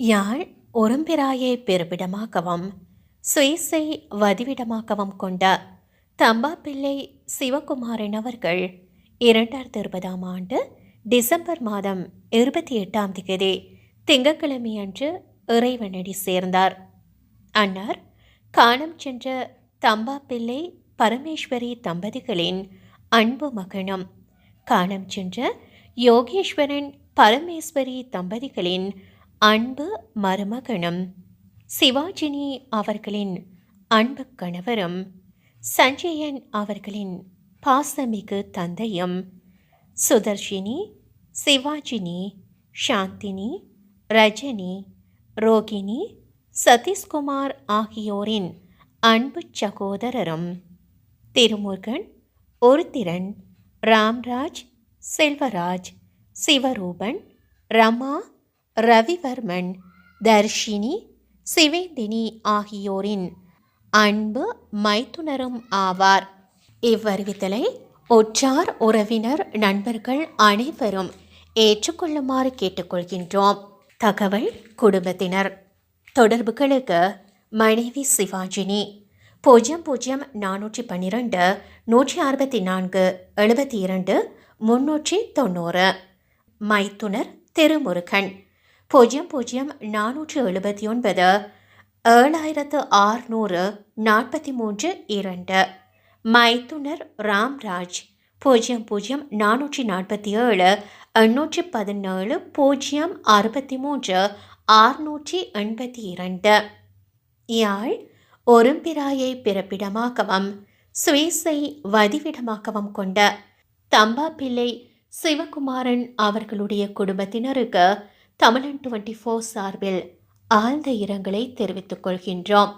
யாழ் ஒரும்பிராயை பெருவிடமாகவும் சுயசை வதிவிடமாகவும் கொண்ட தம்பாப்பிள்ளை சிவகுமாரன் அவர்கள் இரண்டாயிரத்தி இருபதாம் ஆண்டு டிசம்பர் மாதம் இருபத்தி எட்டாம் தேதி திங்கட்கிழமை அன்று இறைவனடி சேர்ந்தார். அன்னார் காணம் சென்ற தம்பாப்பிள்ளை பரமேஸ்வரி தம்பதிகளின் அன்பு மகனும் காணம் சென்ற யோகேஸ்வரன் பரமேஸ்வரி தம்பதிகளின் அன்பு மருமகனும் சிவாஜினி அவர்களின் அன்பு கணவரும் சஞ்சயன் அவர்களின் பாசமிகு தந்தையும் சுதர்ஷினி சிவாஜினி சாந்தினி ரஜினி ரோகிணி சதீஷ்குமார் ஆகியோரின் அன்பு சகோதரரும் திருமுருகன் ஒருத்திரன் ராம்ராஜ் செல்வராஜ் சிவரூபன் ரமா ரவிவர்மன் தர்ஷினி சிவேந்தினி ஆகியோரின் அன்பு மைத்துனரும் ஆவார். இவ்வறிவித்தலை ஒற்றார் உறவினர் நண்பர்கள் அனைவரும் ஏற்றுக்கொள்ளுமாறு கேட்டுக்கொள்கின்றோம். தகவல் குடும்பத்தினர். தொடர்புகளுக்கு மனைவி சிவாஜினி பூஜ்ஜியம் பூஜ்ஜியம் நானூற்றி பன்னிரெண்டு நூற்றி அறுபத்தி நான்கு எழுபத்தி இரண்டு முன்னூற்றி தொண்ணூறு. மைத்துனர் திருமுருகன். பூஜ்ஜியம் பூஜ்ஜியம் நானூற்று எழுபத்தி ஒன்பது. ஏழாயிரத்து ஆறுநூறு நாற்பத்தி மூன்று இரண்டு. மைத்துனர் ராம்ராஜ். பூஜ்ஜியம் பூஜ்ஜியம் நானூற்றி நாற்பத்தி ஏழு. எண்ணூற்றி பதினேழு பூஜ்ஜியம் அறுபத்தி மூன்று. ஆறுநூற்றி எண்பத்தி இரண்டு. யாழ் ஒரும்பிராயை பிறப்பிடமாகவும் சுவேசை வதிவிடமாகவும் கொண்ட தம்பாப்பிள்ளை சிவகுமாரன் அவர்களுடைய குடும்பத்தினருக்கு தமிழன் டுவெண்ட்டி ஃபோர் சார்பில் ஆழ்ந்த இரங்கலை தெரிவித்துக் கொள்கின்றோம்.